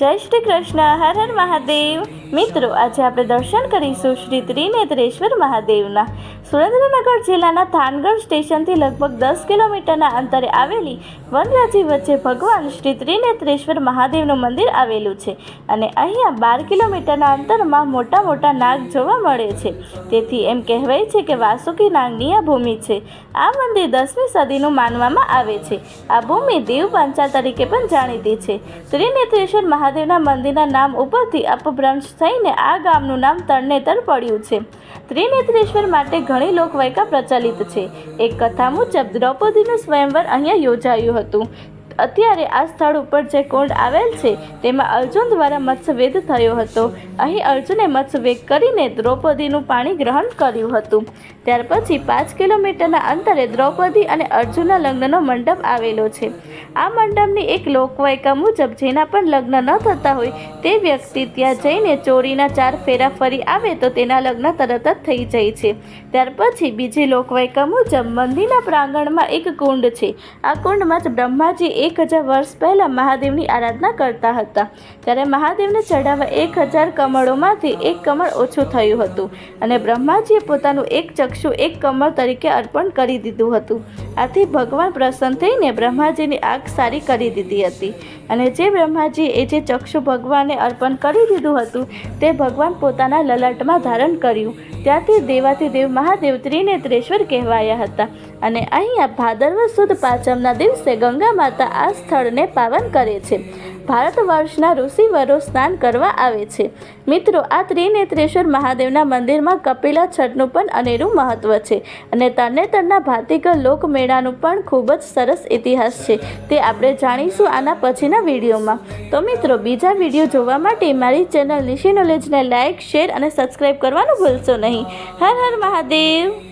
જય શ્રી કૃષ્ણ, હર હર મહાદેવ. મિત્રો, આજે આપણે દર્શન કરીશું શ્રી ત્રિનેત્રેશ્વર મહાદેવના. સુરેન્દ્રનગર જિલ્લાના થાનગઢ સ્ટેશનથી લગભગ દસ કિલોમીટરના અંતરે આવેલી વનરાજી વચ્ચે ભગવાન શ્રી ત્રિનેત્રેશ્વર મહાદેવનું મંદિર આવેલું છે અને અહીંયા બાર કિલોમીટરના અંતરમાં મોટા મોટા નાગ જોવા મળે છે. તેથી એમ કહેવાય છે કે વાસુકી નાગની આ ભૂમિ છે. આ મંદિર દસમી સદીનું માનવામાં આવે છે. આ ભૂમિ દેવ પાંચાલ તરીકે પણ જાણીતી છે. ત્રિનેત્રેશ્વર મહાદેવના મંદિરના નામ ઉપરથી અપભ્રંશ થઈને આ ગામનું નામ તરણેતર પડ્યું છે. ત્રિનેત્રેશ્વર માટે ઘણી લોકવાયકા પ્રચલિત છે. એક કથા મુજબ દ્રૌપદીનું સ્વયંવર અહીંયા યોજાયું હતું. અત્યારે આ સ્થળ ઉપર જે કુંડ આવેલ છે, તેમાં અર્જુન દ્વારા મત્સ્યવેદ થયો હતો. અહીં અર્જુને મત્સ્યવેદ કરીને દ્રૌપદીનું પાણી ગ્રહણ કર્યું હતું. ત્યાર પછી પાંચ કિલોમીટરના અંતરે દ્રૌપદી અને અર્જુનના લગ્નનો મંડપ આવેલો છે. આ મંડપની એક લોકવાયકા મુજબ, જેના પણ લગ્ન ન થતા હોય, તે વ્યક્તિ ત્યાં જઈને ચોરીના ચાર ફેરા ફરી આવે તો તેના લગ્ન તરત જ થઈ જાય છે. ત્યાર પછી બીજી લોકવાયકા મુજબ, મંદિરના પ્રાંગણમાં એક કુંડ છે. આ કુંડમાં જ બ્રહ્માજી એક હજાર વર્ષ પહેલાં મહાદેવની આરાધના કરતા હતા. ત્યારે મહાદેવને ચઢાવવા એક હજાર કમળોમાંથી એક કમળ ઓછું થયું હતું અને બ્રહ્માજીએ પોતાનું એક ચક્ષુ એક કમળ તરીકે અર્પણ કરી દીધું હતું. આથી ભગવાન પ્રસન્ન થઈને બ્રહ્માજીની આગ સારી કરી દીધી હતી અને જે બ્રહ્માજી એ જે ચક્ષુ ભગવાને અર્પણ કરી દીધું હતું તે ભગવાન પોતાના લલાટમાં ધારણ કર્યું. ત્યાંથી દેવાથી દેવ મહાદેવ ત્રિનેત્રેશ્વર કહેવાયા હતા. અને અહીંયા ભાદરવ સુદ પાંચમના દિવસે ગંગા માતા આ સ્થળને પાવન કરે છે. ભારત વર્ષના ઋષિવરો સ્નાન કરવા આવે છે. મિત્રો, આ ત્રિનેત્રેશ્વર મહાદેવના મંદિરમાં કપિલા, છઠનું પણ અનેરું મહત્વ છે અને તરણેતરના ભાતીગર લોકમેળાનું પણ ખૂબ જ સરસ ઇતિહાસ છે. તે આપણે જાણીશું આના પછીના વિડીયોમાં. તો મિત્રો, બીજા વીડિયો જોવા માટે મારી ચેનલ નિશી નોલેજને લાઇક શેર અને સબસ્ક્રાઈબ કરવાનું ભૂલશો નહીં. હર હર મહાદેવ!